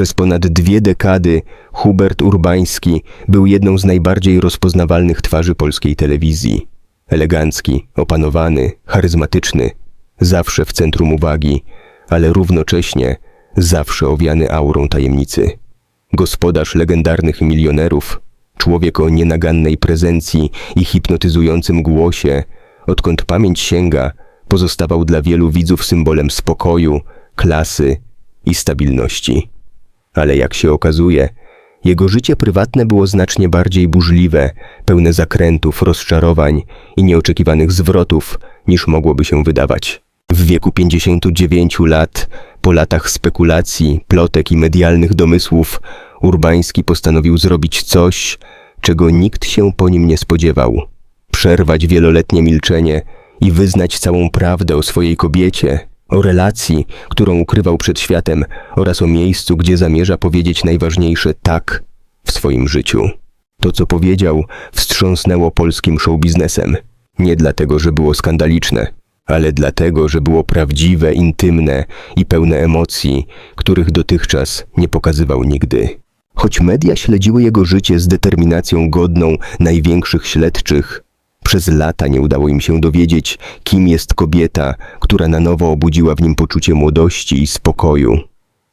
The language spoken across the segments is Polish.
Przez ponad dwie dekady Hubert Urbański był jedną z najbardziej rozpoznawalnych twarzy polskiej telewizji. Elegancki, opanowany, charyzmatyczny, zawsze w centrum uwagi, ale równocześnie zawsze owiany aurą tajemnicy. Gospodarz legendarnych milionerów, człowiek o nienagannej prezencji i hipnotyzującym głosie, odkąd pamięć sięga, pozostawał dla wielu widzów symbolem spokoju, klasy i stabilności. Ale jak się okazuje, jego życie prywatne było znacznie bardziej burzliwe, pełne zakrętów, rozczarowań i nieoczekiwanych zwrotów, niż mogłoby się wydawać. W wieku 59 lat, po latach spekulacji, plotek i medialnych domysłów, Urbański postanowił zrobić coś, czego nikt się po nim nie spodziewał. Przerwać wieloletnie milczenie i wyznać całą prawdę o swojej kobiecie, o relacji, którą ukrywał przed światem oraz o miejscu, gdzie zamierza powiedzieć najważniejsze tak w swoim życiu. To, co powiedział, wstrząsnęło polskim showbiznesem. Nie dlatego, że było skandaliczne, ale dlatego, że było prawdziwe, intymne i pełne emocji, których dotychczas nie pokazywał nigdy. Choć media śledziły jego życie z determinacją godną największych śledczych, przez lata nie udało im się dowiedzieć, kim jest kobieta, która na nowo obudziła w nim poczucie młodości i spokoju.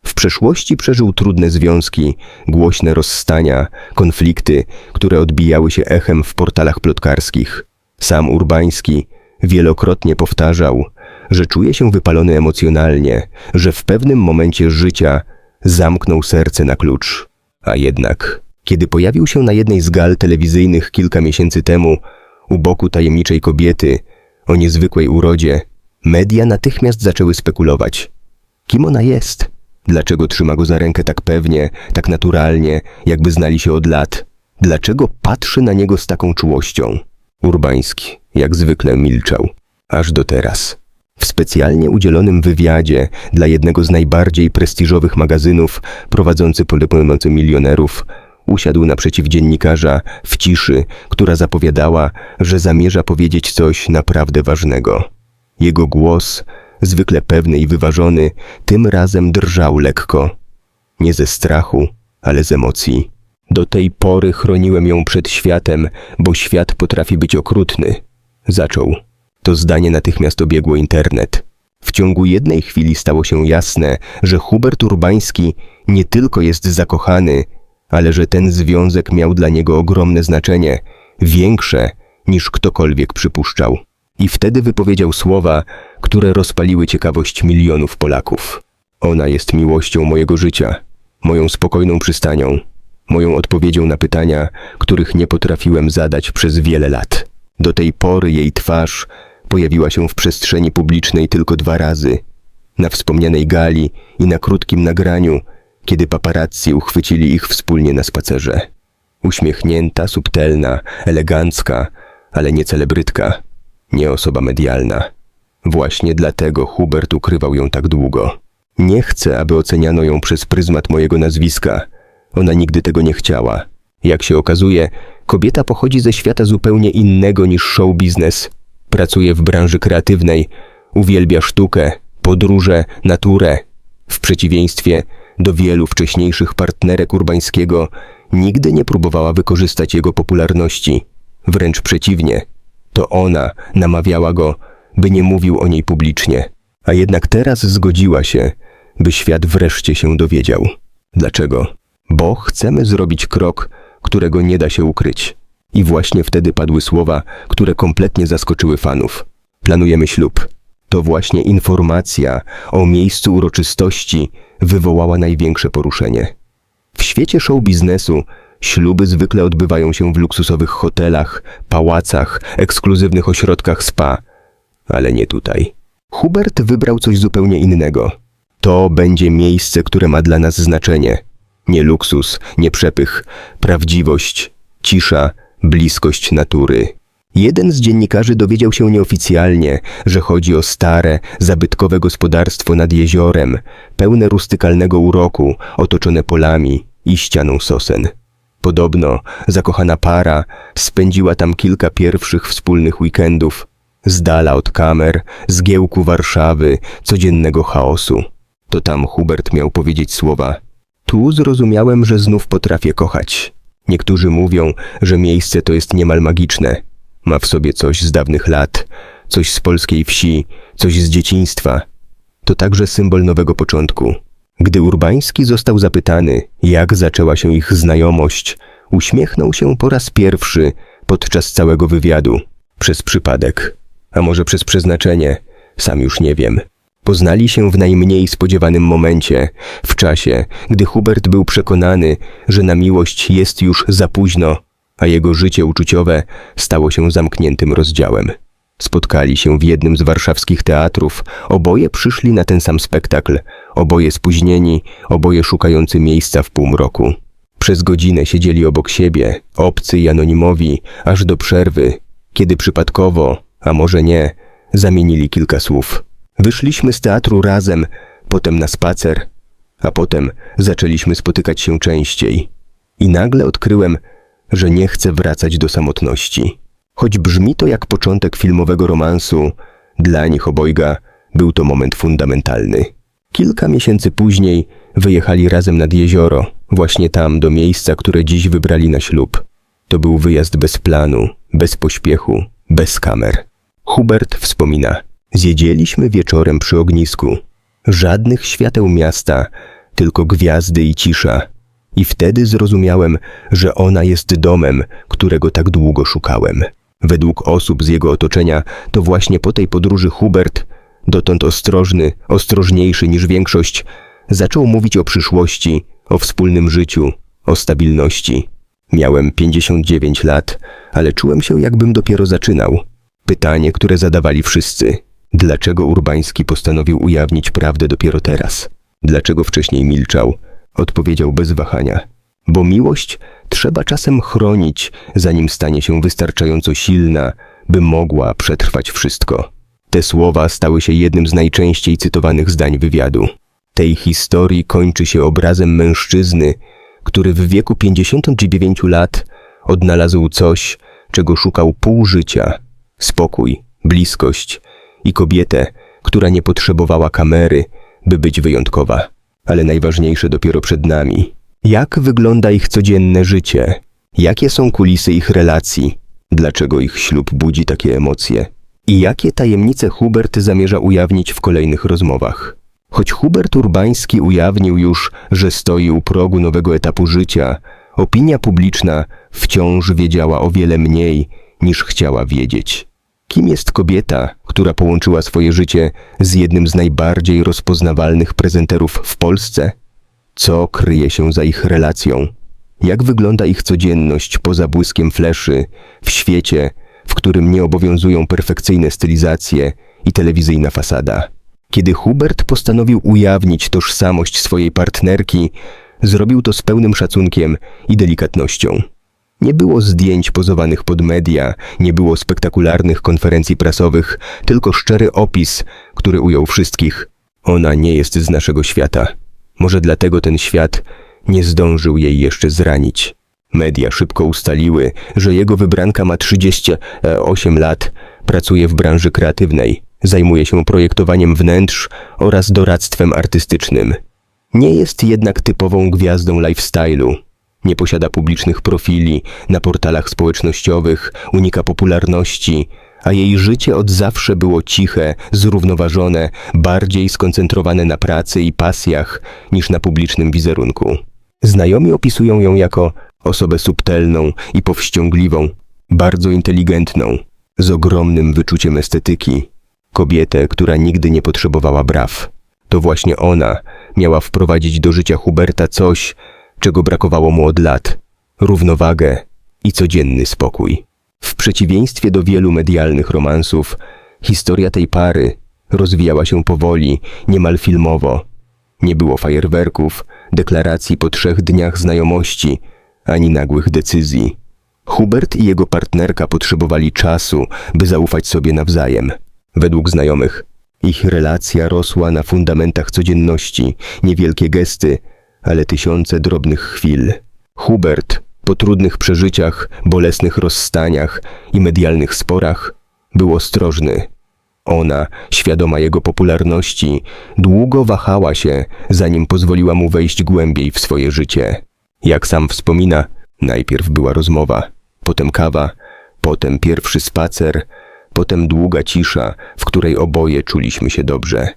W przeszłości przeżył trudne związki, głośne rozstania, konflikty, które odbijały się echem w portalach plotkarskich. Sam Urbański wielokrotnie powtarzał, że czuje się wypalony emocjonalnie, że w pewnym momencie życia zamknął serce na klucz. A jednak, kiedy pojawił się na jednej z gal telewizyjnych kilka miesięcy temu, u boku tajemniczej kobiety o niezwykłej urodzie, media natychmiast zaczęły spekulować. Kim ona jest? Dlaczego trzyma go za rękę tak pewnie, tak naturalnie, jakby znali się od lat? Dlaczego patrzy na niego z taką czułością? Urbański, jak zwykle, milczał. Aż do teraz. W specjalnie udzielonym wywiadzie dla jednego z najbardziej prestiżowych magazynów prowadzący pomocy milionerów, usiadł naprzeciw dziennikarza w ciszy, która zapowiadała, że zamierza powiedzieć coś naprawdę ważnego. Jego głos, zwykle pewny i wyważony, tym razem drżał lekko. Nie ze strachu, ale z emocji. Do tej pory chroniłem ją przed światem, bo świat potrafi być okrutny. Zaczął. To zdanie natychmiast obiegło internet. W ciągu jednej chwili stało się jasne, że Hubert Urbański nie tylko jest zakochany, ale że ten związek miał dla niego ogromne znaczenie, większe niż ktokolwiek przypuszczał. I wtedy wypowiedział słowa, które rozpaliły ciekawość milionów Polaków. Ona jest miłością mojego życia, moją spokojną przystanią, moją odpowiedzią na pytania, których nie potrafiłem zadać przez wiele lat. Do tej pory jej twarz pojawiła się w przestrzeni publicznej tylko dwa razy. Na wspomnianej gali i na krótkim nagraniu, kiedy paparazzi uchwycili ich wspólnie na spacerze. Uśmiechnięta, subtelna, elegancka, ale nie celebrytka, nie osoba medialna. Właśnie dlatego Hubert ukrywał ją tak długo. Nie chcę, aby oceniano ją przez pryzmat mojego nazwiska. Ona nigdy tego nie chciała. Jak się okazuje, kobieta pochodzi ze świata zupełnie innego niż show biznes. Pracuje w branży kreatywnej, uwielbia sztukę, podróże, naturę. W przeciwieństwie do wielu wcześniejszych partnerek Urbańskiego, nigdy nie próbowała wykorzystać jego popularności. Wręcz przeciwnie, to ona namawiała go, by nie mówił o niej publicznie. A jednak teraz zgodziła się, by świat wreszcie się dowiedział. Dlaczego? Bo chcemy zrobić krok, którego nie da się ukryć. I właśnie wtedy padły słowa, które kompletnie zaskoczyły fanów. Planujemy ślub. To właśnie informacja o miejscu uroczystości wywołała największe poruszenie. W świecie show biznesu śluby zwykle odbywają się w luksusowych hotelach, pałacach, ekskluzywnych ośrodkach spa, ale nie tutaj. Hubert wybrał coś zupełnie innego. To będzie miejsce, które ma dla nas znaczenie. Nie luksus, nie przepych, prawdziwość, cisza, bliskość natury. Jeden z dziennikarzy dowiedział się nieoficjalnie, że chodzi o stare, zabytkowe gospodarstwo nad jeziorem, pełne rustykalnego uroku, otoczone polami i ścianą sosen. Podobno zakochana para spędziła tam kilka pierwszych wspólnych weekendów, z dala od kamer, zgiełku Warszawy, codziennego chaosu. To tam Hubert miał powiedzieć słowa Tu zrozumiałem, że znów potrafię kochać. Niektórzy mówią, że miejsce to jest niemal magiczne. Ma w sobie coś z dawnych lat, coś z polskiej wsi, coś z dzieciństwa. To także symbol nowego początku. Gdy Urbański został zapytany, jak zaczęła się ich znajomość, uśmiechnął się po raz pierwszy podczas całego wywiadu. Przez przypadek, a może przez przeznaczenie, sam już nie wiem. Poznali się w najmniej spodziewanym momencie, w czasie, gdy Hubert był przekonany, że na miłość jest już za późno, a jego życie uczuciowe stało się zamkniętym rozdziałem. Spotkali się w jednym z warszawskich teatrów, oboje przyszli na ten sam spektakl, oboje spóźnieni, oboje szukający miejsca w półmroku. Przez godzinę siedzieli obok siebie, obcy i anonimowi, aż do przerwy, kiedy przypadkowo, a może nie, zamienili kilka słów. Wyszliśmy z teatru razem, potem na spacer, a potem zaczęliśmy spotykać się częściej. I nagle odkryłem, że nie chcę wracać do samotności. Choć brzmi to jak początek filmowego romansu, dla nich obojga był to moment fundamentalny. Kilka miesięcy później wyjechali razem nad jezioro, właśnie tam, do miejsca, które dziś wybrali na ślub. To był wyjazd bez planu, bez pośpiechu, bez kamer. Hubert wspomina: Zjedzieliśmy wieczorem przy ognisku. Żadnych świateł miasta, tylko gwiazdy i cisza. I wtedy zrozumiałem, że ona jest domem, którego tak długo szukałem. Według osób z jego otoczenia, to właśnie po tej podróży Hubert, dotąd ostrożny, ostrożniejszy niż większość, zaczął mówić o przyszłości, o wspólnym życiu, o stabilności. Miałem 59 lat, ale czułem się jakbym dopiero zaczynał. Pytanie, które zadawali wszyscy. Dlaczego Urbański postanowił ujawnić prawdę dopiero teraz? Dlaczego wcześniej milczał? Odpowiedział bez wahania. Bo miłość trzeba czasem chronić, zanim stanie się wystarczająco silna, by mogła przetrwać wszystko. Te słowa stały się jednym z najczęściej cytowanych zdań wywiadu. Tej historii kończy się obrazem mężczyzny, który w wieku 59 lat odnalazł coś, czego szukał pół życia spokój, bliskość i kobietę, która nie potrzebowała kamery, by być wyjątkowa. Ale najważniejsze dopiero przed nami. Jak wygląda ich codzienne życie? Jakie są kulisy ich relacji? Dlaczego ich ślub budzi takie emocje? I jakie tajemnice Hubert zamierza ujawnić w kolejnych rozmowach? Choć Hubert Urbański ujawnił już, że stoi u progu nowego etapu życia, opinia publiczna wciąż wiedziała o wiele mniej niż chciała wiedzieć. Kim jest kobieta, która połączyła swoje życie z jednym z najbardziej rozpoznawalnych prezenterów w Polsce? Co kryje się za ich relacją? Jak wygląda ich codzienność poza błyskiem fleszy, w świecie, w którym nie obowiązują perfekcyjne stylizacje i telewizyjna fasada? Kiedy Hubert postanowił ujawnić tożsamość swojej partnerki, zrobił to z pełnym szacunkiem i delikatnością. Nie było zdjęć pozowanych pod media, nie było spektakularnych konferencji prasowych, tylko szczery opis, który ujął wszystkich. Ona nie jest z naszego świata. Może dlatego ten świat nie zdążył jej jeszcze zranić. Media szybko ustaliły, że jego wybranka ma 38 lat, pracuje w branży kreatywnej, zajmuje się projektowaniem wnętrz oraz doradztwem artystycznym. Nie jest jednak typową gwiazdą lifestyle'u. Nie posiada publicznych profili na portalach społecznościowych, unika popularności, a jej życie od zawsze było ciche, zrównoważone, bardziej skoncentrowane na pracy i pasjach niż na publicznym wizerunku. Znajomi opisują ją jako osobę subtelną i powściągliwą, bardzo inteligentną, z ogromnym wyczuciem estetyki, kobietę, która nigdy nie potrzebowała braw. To właśnie ona miała wprowadzić do życia Huberta coś, czego brakowało mu od lat równowagę i codzienny spokój. W przeciwieństwie do wielu medialnych romansów, historia tej pary rozwijała się powoli, niemal filmowo. Nie było fajerwerków, deklaracji po trzech dniach znajomości, ani nagłych decyzji. Hubert i jego partnerka potrzebowali czasu, by zaufać sobie nawzajem. Według znajomych, ich relacja rosła na fundamentach codzienności, niewielkie gesty, ale tysiące drobnych chwil. Hubert, po trudnych przeżyciach, bolesnych rozstaniach i medialnych sporach, był ostrożny. Ona, świadoma jego popularności, długo wahała się, zanim pozwoliła mu wejść głębiej w swoje życie. Jak sam wspomina, najpierw była rozmowa, potem kawa, potem pierwszy spacer, potem długa cisza, w której oboje czuliśmy się dobrze.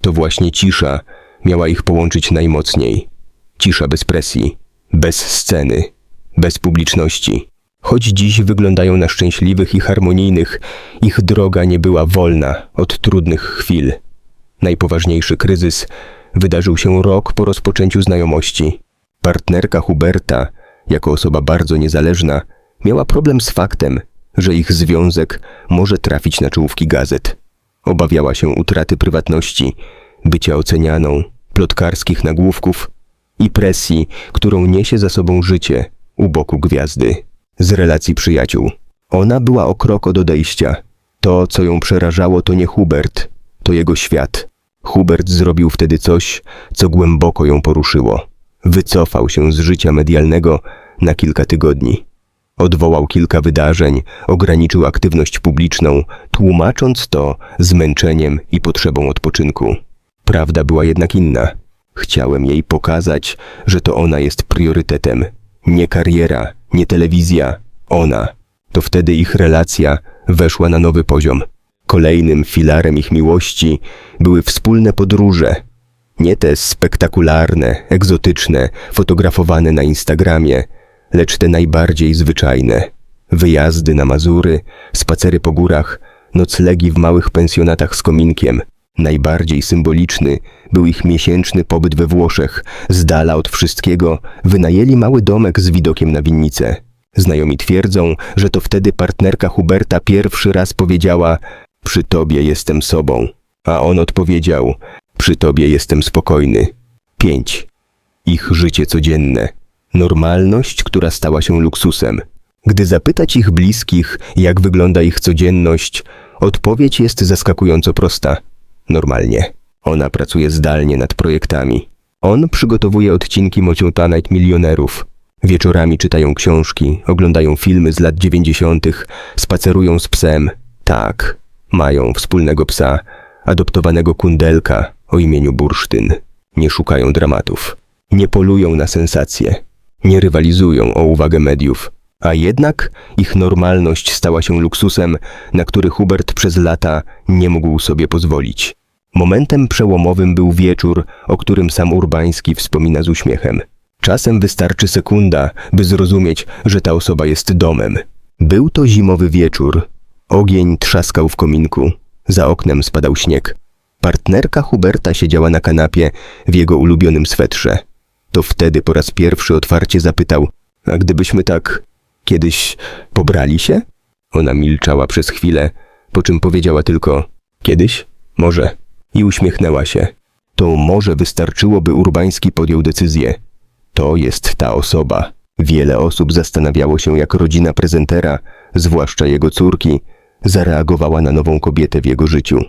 To właśnie cisza miała ich połączyć najmocniej. Cisza bez presji, bez sceny, bez publiczności. Choć dziś wyglądają na szczęśliwych i harmonijnych, ich droga nie była wolna od trudnych chwil. Najpoważniejszy kryzys wydarzył się rok po rozpoczęciu znajomości. Partnerka Huberta, jako osoba bardzo niezależna, miała problem z faktem, że ich związek może trafić na czołówki gazet. Obawiała się utraty prywatności, bycia ocenianą, plotkarskich nagłówków i presji, którą niesie za sobą życie u boku gwiazdy. Z relacji przyjaciół. Ona była o krok od odejścia. To, co ją przerażało, to nie Hubert, to jego świat. Hubert zrobił wtedy coś, co głęboko ją poruszyło. Wycofał się z życia medialnego na kilka tygodni. Odwołał kilka wydarzeń, ograniczył aktywność publiczną, tłumacząc to zmęczeniem i potrzebą odpoczynku. Prawda była jednak inna. Chciałem jej pokazać, że to ona jest priorytetem. Nie kariera, nie telewizja, ona. To wtedy ich relacja weszła na nowy poziom. Kolejnym filarem ich miłości były wspólne podróże. Nie te spektakularne, egzotyczne, fotografowane na Instagramie, lecz te najbardziej zwyczajne. Wyjazdy na Mazury, spacery po górach, noclegi w małych pensjonatach z kominkiem. Najbardziej symboliczny był ich miesięczny pobyt we Włoszech. Z dala od wszystkiego wynajęli mały domek z widokiem na winnicę. Znajomi twierdzą, że to wtedy partnerka Huberta pierwszy raz powiedziała przy tobie jestem sobą, a on odpowiedział przy tobie jestem spokojny. 5. Ich życie codzienne. Normalność, która stała się luksusem. Gdy zapytać ich bliskich, jak wygląda ich codzienność, odpowiedź jest zaskakująco prosta. Normalnie. Ona pracuje zdalnie nad projektami. On przygotowuje odcinki Mociąta Night Milionerów. Wieczorami czytają książki, oglądają filmy z lat dziewięćdziesiątych, spacerują z psem. Tak, mają wspólnego psa, adoptowanego kundelka o imieniu Bursztyn. Nie szukają dramatów. Nie polują na sensacje. Nie rywalizują o uwagę mediów. A jednak ich normalność stała się luksusem, na który Hubert przez lata nie mógł sobie pozwolić. Momentem przełomowym był wieczór, o którym sam Urbański wspomina z uśmiechem. Czasem wystarczy sekunda, by zrozumieć, że ta osoba jest domem. Był to zimowy wieczór. Ogień trzaskał w kominku. Za oknem spadał śnieg. Partnerka Huberta siedziała na kanapie w jego ulubionym swetrze. To wtedy po raz pierwszy otwarcie zapytał: A gdybyśmy tak kiedyś pobrali się? Ona milczała przez chwilę, po czym powiedziała tylko: Kiedyś? Może. I uśmiechnęła się. To może wystarczyło, by Urbański podjął decyzję. To jest ta osoba. Wiele osób zastanawiało się, jak rodzina prezentera, zwłaszcza jego córki, zareagowała na nową kobietę w jego życiu.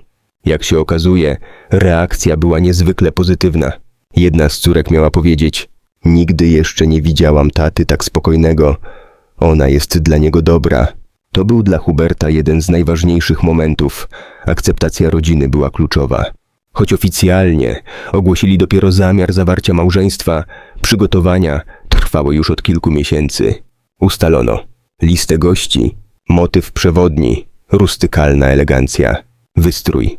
Jak się okazuje, reakcja była niezwykle pozytywna. Jedna z córek miała powiedzieć: Nigdy jeszcze nie widziałam taty tak spokojnego. Ona jest dla niego dobra. To był dla Huberta jeden z najważniejszych momentów. Akceptacja rodziny była kluczowa. Choć oficjalnie ogłosili dopiero zamiar zawarcia małżeństwa, przygotowania trwały już od kilku miesięcy. Ustalono listę gości, motyw przewodni, rustykalna elegancja, wystrój,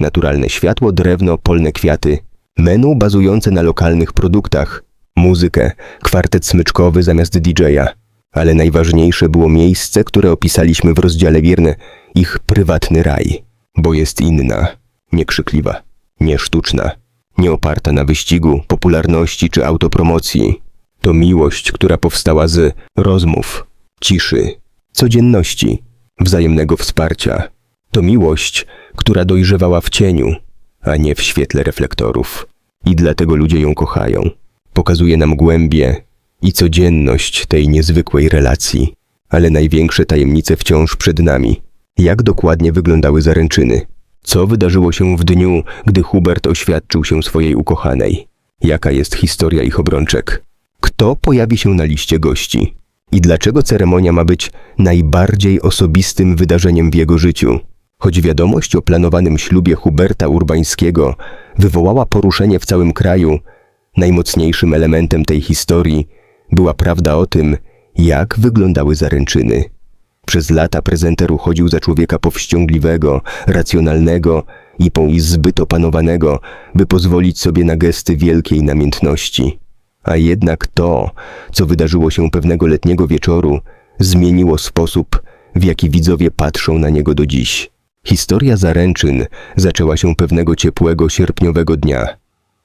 naturalne światło, drewno, polne kwiaty, menu bazujące na lokalnych produktach, muzykę, kwartet smyczkowy zamiast DJ-a. Ale najważniejsze było miejsce, które opisaliśmy w rozdziale wierne, ich prywatny raj, bo jest inna, niekrzykliwa, nie sztuczna, nie oparta na wyścigu, popularności czy autopromocji. To miłość, która powstała z rozmów, ciszy, codzienności, wzajemnego wsparcia. To miłość, która dojrzewała w cieniu, a nie w świetle reflektorów. I dlatego ludzie ją kochają. Pokazuje nam głębie i codzienność tej niezwykłej relacji. Ale największe tajemnice wciąż przed nami. Jak dokładnie wyglądały zaręczyny? Co wydarzyło się w dniu, gdy Hubert oświadczył się swojej ukochanej? Jaka jest historia ich obrączek? Kto pojawi się na liście gości? I dlaczego ceremonia ma być najbardziej osobistym wydarzeniem w jego życiu? Choć wiadomość o planowanym ślubie Huberta Urbańskiego wywołała poruszenie w całym kraju, najmocniejszym elementem tej historii była prawda o tym, jak wyglądały zaręczyny. Przez lata prezenter uchodził za człowieka powściągliwego, racjonalnego i zbyt opanowanego, by pozwolić sobie na gesty wielkiej namiętności. A jednak to, co wydarzyło się pewnego letniego wieczoru, zmieniło sposób, w jaki widzowie patrzą na niego do dziś. Historia zaręczyn zaczęła się pewnego ciepłego sierpniowego dnia.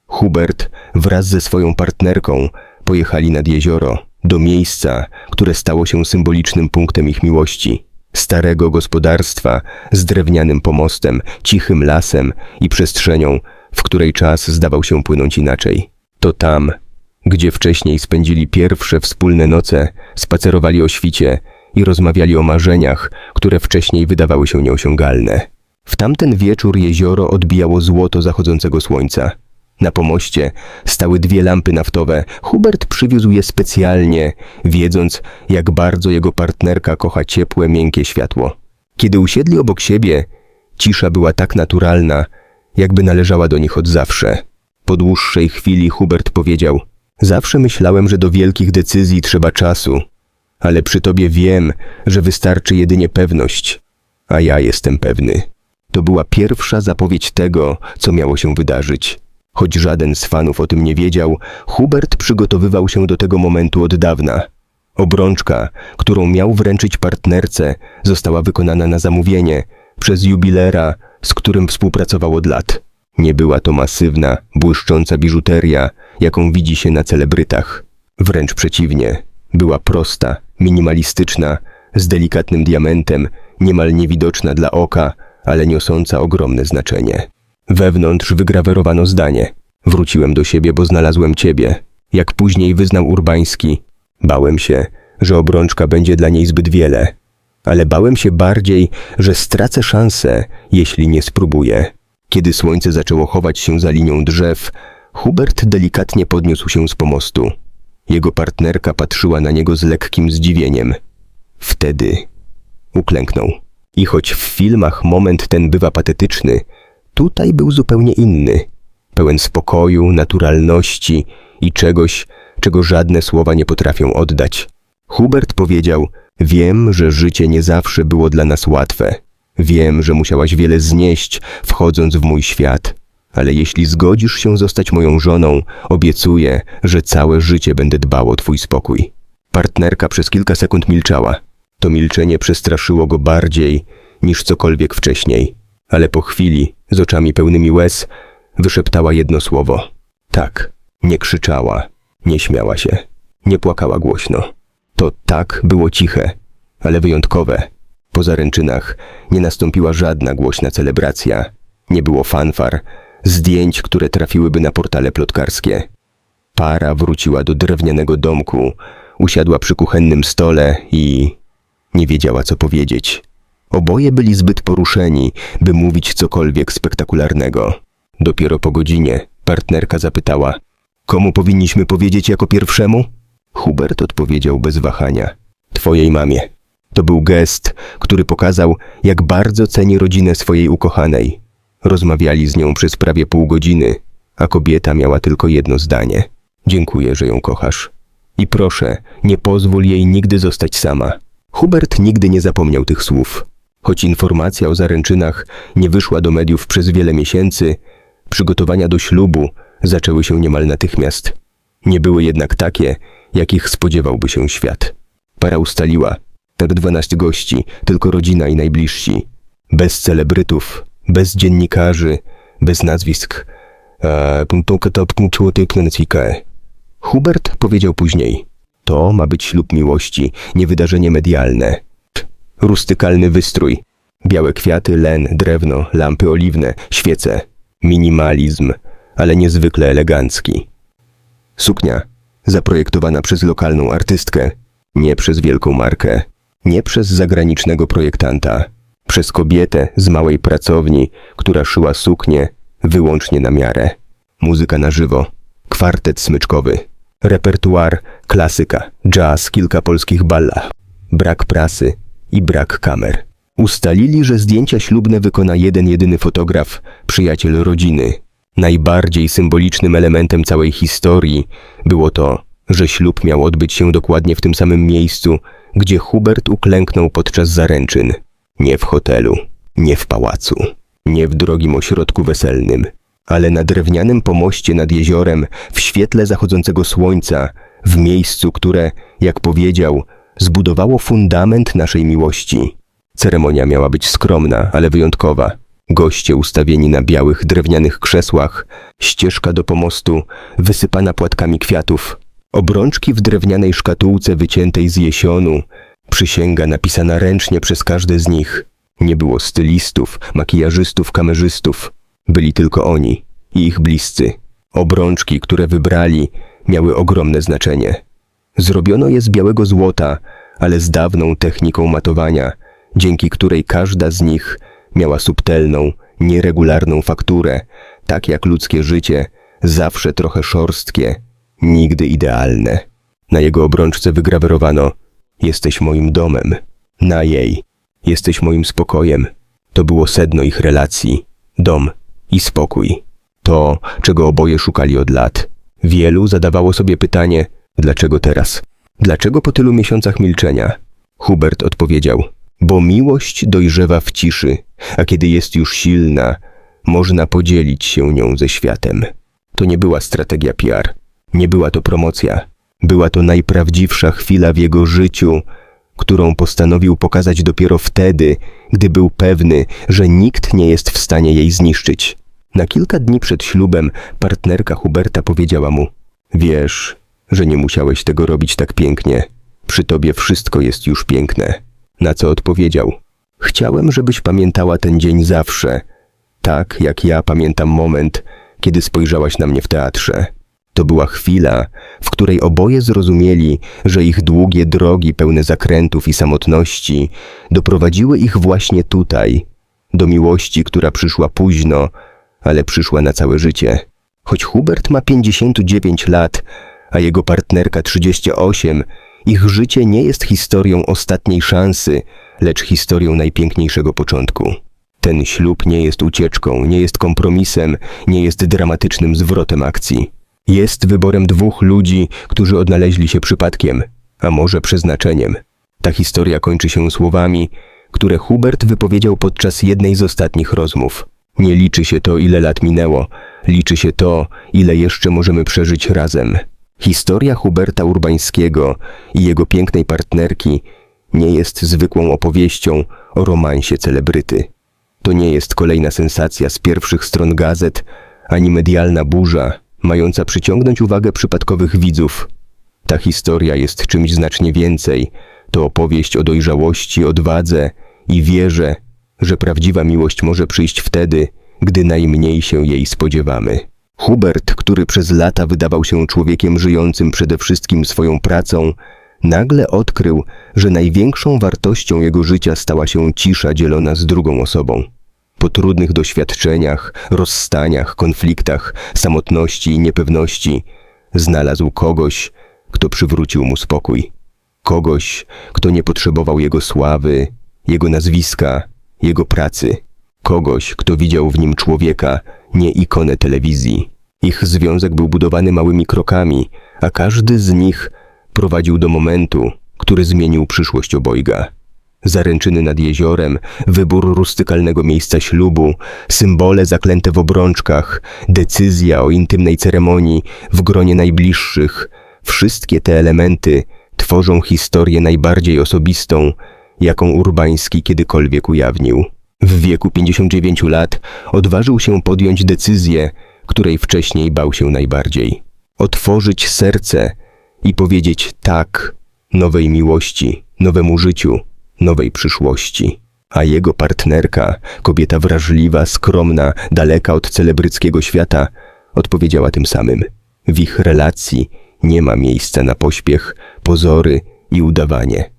Hubert wraz ze swoją partnerką pojechali nad jezioro, do miejsca, które stało się symbolicznym punktem ich miłości. Starego gospodarstwa z drewnianym pomostem, cichym lasem i przestrzenią, w której czas zdawał się płynąć inaczej. To tam, gdzie wcześniej spędzili pierwsze wspólne noce, spacerowali o świcie i rozmawiali o marzeniach, które wcześniej wydawały się nieosiągalne. W tamten wieczór jezioro odbijało złoto zachodzącego słońca. Na pomoście stały dwie lampy naftowe. Hubert przywiózł je specjalnie, wiedząc, jak bardzo jego partnerka kocha ciepłe, miękkie światło. Kiedy usiedli obok siebie, cisza była tak naturalna, jakby należała do nich od zawsze. Po dłuższej chwili Hubert powiedział: Zawsze myślałem, że do wielkich decyzji trzeba czasu, ale przy tobie wiem, że wystarczy jedynie pewność, a ja jestem pewny. To była pierwsza zapowiedź tego, co miało się wydarzyć. Choć żaden z fanów o tym nie wiedział, Hubert przygotowywał się do tego momentu od dawna. Obrączka, którą miał wręczyć partnerce, została wykonana na zamówienie przez jubilera, z którym współpracował od lat. Nie była to masywna, błyszcząca biżuteria, jaką widzi się na celebrytach. Wręcz przeciwnie, była prosta, minimalistyczna, z delikatnym diamentem, niemal niewidoczna dla oka, ale niosąca ogromne znaczenie. Wewnątrz wygrawerowano zdanie. Wróciłem do siebie, bo znalazłem ciebie. Jak później wyznał Urbański, bałem się, że obrączka będzie dla niej zbyt wiele. Ale bałem się bardziej, że stracę szansę, jeśli nie spróbuję. Kiedy słońce zaczęło chować się za linią drzew, Hubert delikatnie podniósł się z pomostu. Jego partnerka patrzyła na niego z lekkim zdziwieniem. Wtedy uklęknął. I choć w filmach moment ten bywa patetyczny, tutaj był zupełnie inny. Pełen spokoju, naturalności i czegoś, czego żadne słowa nie potrafią oddać. Hubert powiedział: Wiem, że życie nie zawsze było dla nas łatwe. Wiem, że musiałaś wiele znieść, wchodząc w mój świat. Ale jeśli zgodzisz się zostać moją żoną, obiecuję, że całe życie będę dbał o twój spokój. Partnerka przez kilka sekund milczała. To milczenie przestraszyło go bardziej niż cokolwiek wcześniej, ale po chwili, z oczami pełnymi łez, wyszeptała jedno słowo. Tak, nie krzyczała, nie śmiała się, nie płakała głośno. To tak było ciche, ale wyjątkowe. Po zaręczynach nie nastąpiła żadna głośna celebracja. Nie było fanfar, zdjęć, które trafiłyby na portale plotkarskie. Para wróciła do drewnianego domku, usiadła przy kuchennym stole i nie wiedziała, co powiedzieć. Oboje byli zbyt poruszeni, by mówić cokolwiek spektakularnego. Dopiero po godzinie partnerka zapytała: Komu powinniśmy powiedzieć jako pierwszemu? Hubert odpowiedział bez wahania: Twojej mamie. To był gest, który pokazał, jak bardzo ceni rodzinę swojej ukochanej. Rozmawiali z nią przez prawie pół godziny, a kobieta miała tylko jedno zdanie: Dziękuję, że ją kochasz. I proszę, nie pozwól jej nigdy zostać sama. Hubert nigdy nie zapomniał tych słów. Choć informacja o zaręczynach nie wyszła do mediów przez wiele miesięcy, przygotowania do ślubu zaczęły się niemal natychmiast. Nie były jednak takie, jakich spodziewałby się świat. Para ustaliła, tak dwanaście gości, tylko rodzina i najbliżsi. Bez celebrytów, bez dziennikarzy, bez nazwisk. Hubert powiedział później, to ma być ślub miłości, nie wydarzenie medialne. Rustykalny wystrój. Białe kwiaty, len, drewno, lampy oliwne, świece. Minimalizm, ale niezwykle elegancki. Suknia, zaprojektowana przez lokalną artystkę, nie przez wielką markę, nie przez zagranicznego projektanta, przez kobietę z małej pracowni, która szyła suknię wyłącznie na miarę. Muzyka na żywo, kwartet smyczkowy, repertuar, klasyka, jazz, kilka polskich ballach, brak prasy i brak kamer. Ustalili, że zdjęcia ślubne wykona jeden jedyny fotograf, przyjaciel rodziny. Najbardziej symbolicznym elementem całej historii było to, że ślub miał odbyć się dokładnie w tym samym miejscu, gdzie Hubert uklęknął podczas zaręczyn. Nie w hotelu, nie w pałacu, nie w drogim ośrodku weselnym, ale na drewnianym pomoście nad jeziorem, w świetle zachodzącego słońca, w miejscu, które, jak powiedział, zbudowało fundament naszej miłości. Ceremonia miała być skromna, ale wyjątkowa. Goście ustawieni na białych drewnianych krzesłach, ścieżka do pomostu wysypana płatkami kwiatów, obrączki w drewnianej szkatułce wyciętej z jesionu, przysięga napisana ręcznie przez każde z nich. Nie było stylistów, makijażystów, kamerzystów. Byli tylko oni i ich bliscy. Obrączki, które wybrali, miały ogromne znaczenie. Zrobiono je z białego złota, ale z dawną techniką matowania, dzięki której każda z nich miała subtelną, nieregularną fakturę, tak jak ludzkie życie, zawsze trochę szorstkie, nigdy idealne. Na jego obrączce wygrawerowano Jesteś moim domem. Na jej Jesteś moim spokojem. To było sedno ich relacji. Dom i spokój. To, czego oboje szukali od lat. Wielu zadawało sobie pytanie, dlaczego teraz? Dlaczego po tylu miesiącach milczenia? Hubert odpowiedział, bo miłość dojrzewa w ciszy, a kiedy jest już silna, można podzielić się nią ze światem. To nie była strategia PR, nie była to promocja. Była to najprawdziwsza chwila w jego życiu, którą postanowił pokazać dopiero wtedy, gdy był pewny, że nikt nie jest w stanie jej zniszczyć. Na kilka dni przed ślubem partnerka Huberta powiedziała mu: Wiesz, że nie musiałeś tego robić tak pięknie. Przy tobie wszystko jest już piękne. Na co odpowiedział: Chciałem, żebyś pamiętała ten dzień zawsze, tak jak ja pamiętam moment, kiedy spojrzałaś na mnie w teatrze. To była chwila, w której oboje zrozumieli, że ich długie drogi pełne zakrętów i samotności doprowadziły ich właśnie tutaj, do miłości, która przyszła późno, ale przyszła na całe życie. Choć Hubert ma 59 lat, a jego partnerka 38, ich życie nie jest historią ostatniej szansy, lecz historią najpiękniejszego początku. Ten ślub nie jest ucieczką, nie jest kompromisem, nie jest dramatycznym zwrotem akcji. Jest wyborem dwóch ludzi, którzy odnaleźli się przypadkiem, a może przeznaczeniem. Ta historia kończy się słowami, które Hubert wypowiedział podczas jednej z ostatnich rozmów. Nie liczy się to, ile lat minęło, liczy się to, ile jeszcze możemy przeżyć razem. Historia Huberta Urbańskiego i jego pięknej partnerki nie jest zwykłą opowieścią o romansie celebryty. To nie jest kolejna sensacja z pierwszych stron gazet, ani medialna burza, mająca przyciągnąć uwagę przypadkowych widzów. Ta historia jest czymś znacznie więcej. To opowieść o dojrzałości, odwadze i wierze, że prawdziwa miłość może przyjść wtedy, gdy najmniej się jej spodziewamy. Hubert, który przez lata wydawał się człowiekiem żyjącym przede wszystkim swoją pracą, nagle odkrył, że największą wartością jego życia stała się cisza dzielona z drugą osobą. Po trudnych doświadczeniach, rozstaniach, konfliktach, samotności i niepewności znalazł kogoś, kto przywrócił mu spokój. Kogoś, kto nie potrzebował jego sławy, jego nazwiska, jego pracy. Kogoś, kto widział w nim człowieka, nie ikonę telewizji. Ich związek był budowany małymi krokami, a każdy z nich prowadził do momentu, który zmienił przyszłość obojga. Zaręczyny nad jeziorem, wybór rustykalnego miejsca ślubu, symbole zaklęte w obrączkach, decyzja o intymnej ceremonii w gronie najbliższych. Wszystkie te elementy tworzą historię najbardziej osobistą, jaką Urbański kiedykolwiek ujawnił. W wieku 59 lat odważył się podjąć decyzję, której wcześniej bał się najbardziej. Otworzyć serce i powiedzieć tak nowej miłości, nowemu życiu, nowej przyszłości. A jego partnerka, kobieta wrażliwa, skromna, daleka od celebryckiego świata, odpowiedziała tym samym. W ich relacji nie ma miejsca na pośpiech, pozory i udawanie.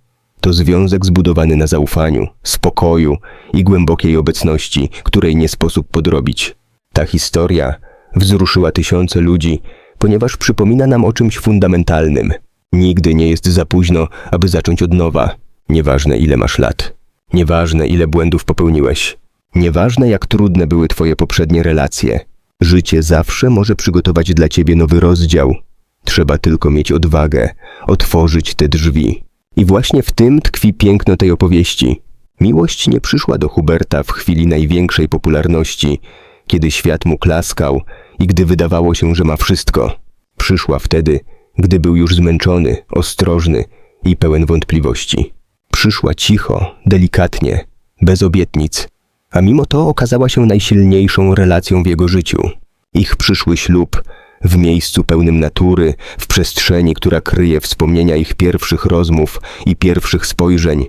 To związek zbudowany na zaufaniu, spokoju i głębokiej obecności, której nie sposób podrobić. Ta historia wzruszyła tysiące ludzi, ponieważ przypomina nam o czymś fundamentalnym. Nigdy nie jest za późno, aby zacząć od nowa. Nieważne ile masz lat. Nieważne, ile błędów popełniłeś. Nieważne, jak trudne były twoje poprzednie relacje. Życie zawsze może przygotować dla ciebie nowy rozdział. Trzeba tylko mieć odwagę, otworzyć te drzwi. I właśnie w tym tkwi piękno tej opowieści. Miłość nie przyszła do Huberta w chwili największej popularności, kiedy świat mu klaskał i gdy wydawało się, że ma wszystko. Przyszła wtedy, gdy był już zmęczony, ostrożny i pełen wątpliwości. Przyszła cicho, delikatnie, bez obietnic, a mimo to okazała się najsilniejszą relacją w jego życiu. Ich przyszły ślub, w miejscu pełnym natury, w przestrzeni, która kryje wspomnienia ich pierwszych rozmów i pierwszych spojrzeń,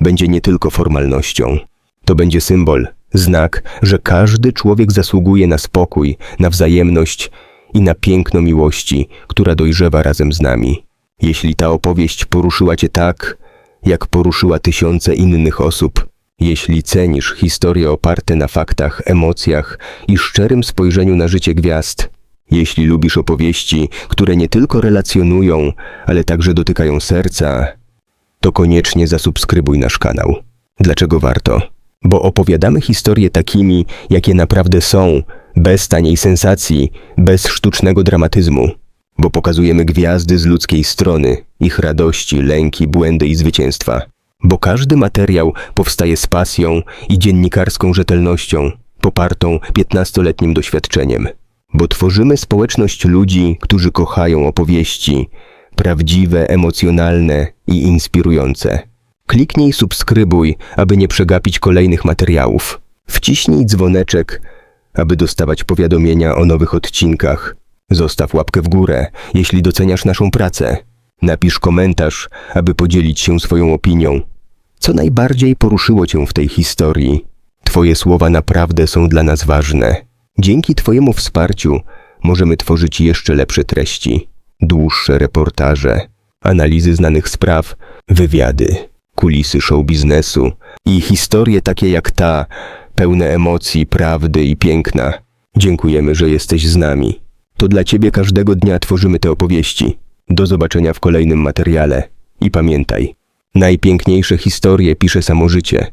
będzie nie tylko formalnością. To będzie symbol, znak, że każdy człowiek zasługuje na spokój, na wzajemność i na piękno miłości, która dojrzewa razem z nami. Jeśli ta opowieść poruszyła cię tak, jak poruszyła tysiące innych osób, jeśli cenisz historie oparte na faktach, emocjach i szczerym spojrzeniu na życie gwiazd, jeśli lubisz opowieści, które nie tylko relacjonują, ale także dotykają serca, to koniecznie zasubskrybuj nasz kanał. Dlaczego warto? Bo opowiadamy historie takimi, jakie naprawdę są, bez taniej sensacji, bez sztucznego dramatyzmu. Bo pokazujemy gwiazdy z ludzkiej strony, ich radości, lęki, błędy i zwycięstwa. Bo każdy materiał powstaje z pasją i dziennikarską rzetelnością, popartą 15-letnim doświadczeniem. Bo tworzymy społeczność ludzi, którzy kochają opowieści, prawdziwe, emocjonalne i inspirujące. Kliknij subskrybuj, aby nie przegapić kolejnych materiałów. Wciśnij dzwoneczek, aby dostawać powiadomienia o nowych odcinkach. Zostaw łapkę w górę, jeśli doceniasz naszą pracę. Napisz komentarz, aby podzielić się swoją opinią. Co najbardziej poruszyło Cię w tej historii? Twoje słowa naprawdę są dla nas ważne. Dzięki Twojemu wsparciu możemy tworzyć jeszcze lepsze treści, dłuższe reportaże, analizy znanych spraw, wywiady, kulisy show biznesu i historie takie jak ta, pełne emocji, prawdy i piękna. Dziękujemy, że jesteś z nami. To dla Ciebie każdego dnia tworzymy te opowieści. Do zobaczenia w kolejnym materiale. I pamiętaj, najpiękniejsze historie pisze samo życie.